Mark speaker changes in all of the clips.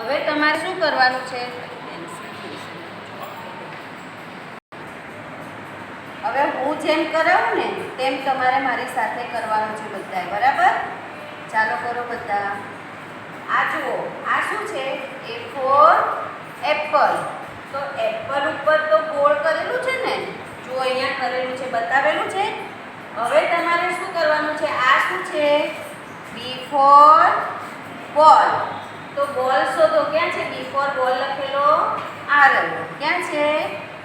Speaker 1: હવે તમારે શું કરવાનું છે? હવે હું જેમ કરાવું ને, તેમ તમારે મારી સાથે કરવાનું છે બધાએ, બરાબર? ચાલો કરો બધા. આ જુઓ, આ શું છે? એ ફોર એપલ તો એપલ ઉપર તો ગોળ કરેલું છે ને? જો અહીંયા કરેલું છે, બતાવેલું છે. હવે તમારે શું કરવાનું છે? આ શું છે? બી ફોર બોલ તો બોલ શોધો. ક્યાં છે? બી ફોર બોલ લખેલો. આ રહ્યો ક્યાં છે?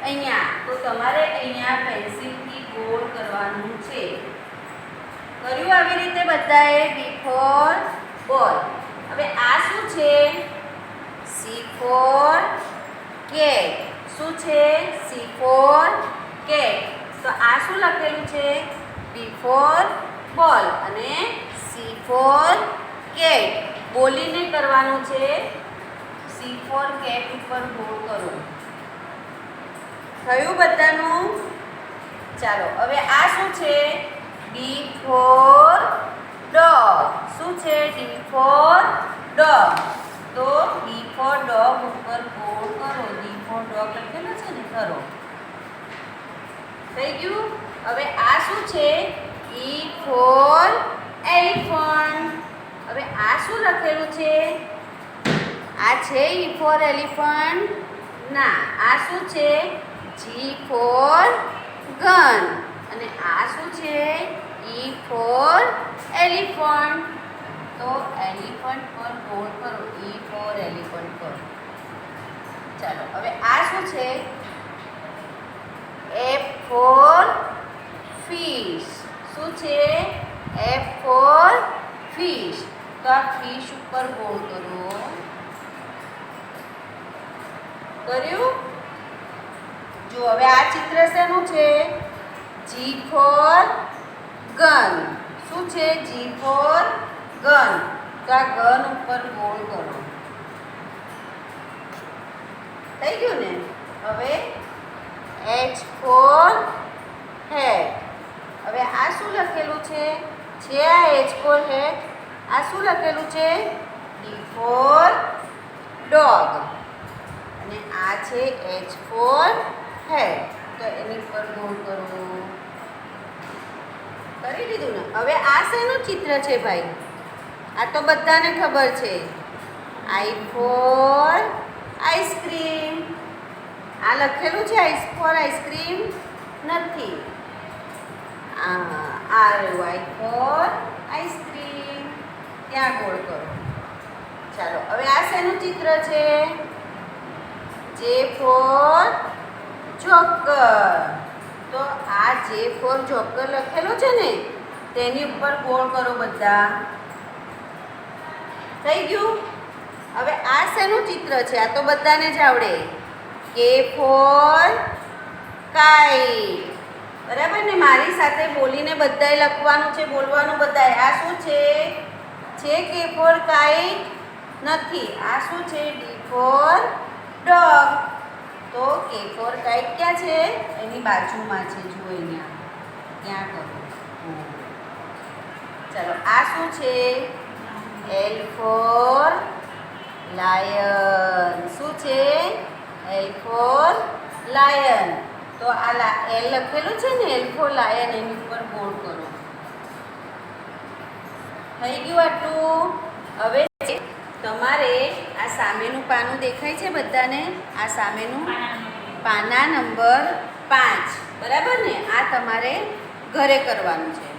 Speaker 1: અહીંયા. તો તમારે અહીંયા પેન્સિલથી ગોળ કરવાનું છે. કર્યું આવી રીતે બધાએ? બી ફોર બોલ. હવે આ શું છે? સી ફોર કે શું છે? સી ફોર કે તો આ શું લખેલું છે? બી ફોર બોલ. અને સી ફોર કેટ બોલીને કરવાનું છે. સી ફોર કેટ ઉપર ગોળ કરો. થયું બધાનું? ચાલો, હવે આ શું છે? ડી ફોર ડોગ શું છે ડી ફોર ડોગ તો ડી ફોર ડોગ ઉપર ગોળ કરો. ડી ફોર ડોગ લખેલો છે ને? કરો થઈ ગયું? હવે આ શું છે? ઈ ફોર એલિફન્ટ આ શું લખેલું છે? આ છે ઈ ફોર એલિફન્ટ ના, આ શું છે? જી ફોર ગન અને આ શું છે? ઈ ફોર એલિફન્ટ તો એલિફન્ટ પર ગોળ કરો. ઈ ફોર એલિફન્ટ પર. ચાલો, હવે આ શું છે? એફ ફોર ફિશ શું છે? એફ ફોર ફિશ તો આ ફિશ ઉપર ગોળ કરો. કર્યું? જો હવે આ ચિત્ર શેનું છે? G for gun. શું છે? G for gun. તો આ ગન ઉપર ગોળ કરો. થઈ ગયું ને? હવે એચ ફોર હેડ. હવે આ શું લખેલું છે? છે આ એચ ફોર હેડ આ શું લખેલું છે? ડી ફોર ડોગ અને આ છે એચ ફોર હેડ તો એની પર ગોળ કરો. કરી દીધું ને? હવે આ શેનું ચિત્ર છે ભાઈ? આ તો બધાને ખબર છે. I for ice cream. આ લખેલું છે આઈસ ફોર આઈસ્ક્રીમ? નથી. આ આ રહ્યું આઈ ફોર આઈસ્ક્રીમ. ત્યાં ગોળ કરો. ચાલો, હવે આ શેનું ચિત્ર છે? જે ફોર જોકર. તો આ જે ફોર જોકર લખેલો છે ને, તેની ઉપર ગોળ કરો બધા. થઈ ગયું? હવે આ શેનું ચિત્ર છે? આ તો બધાને જ આવડે. કે ફોર કાઈ. બરાબર ને? મારી સાથે બોલીને બધાએ લખવાનું છે, બોલવાનું બધાએ. આ શું છે? છે કે ફોર કાઈટ નથી. આ શું છે? D for dog. તો કે ફોર કાઈટ ક્યાં છે? એની બાજુમાં છે. જુઓ અહીંયા ત્યાં કરો. ચાલો, આ શું છે? L for lion. શું છે? L for lion. તો આ એલ લખેલું છે ને? એલ ફોર લાયન, એની ઉપર બોર્ડ કરો. થઈ ગયું આટલું? હવે તમારે આ સામેનું પાનું દેખાય છે બધાને? આ સામેનું પાના નંબર પાંચ. બરાબર ને? આ તમારે ઘરે કરવાનું છે.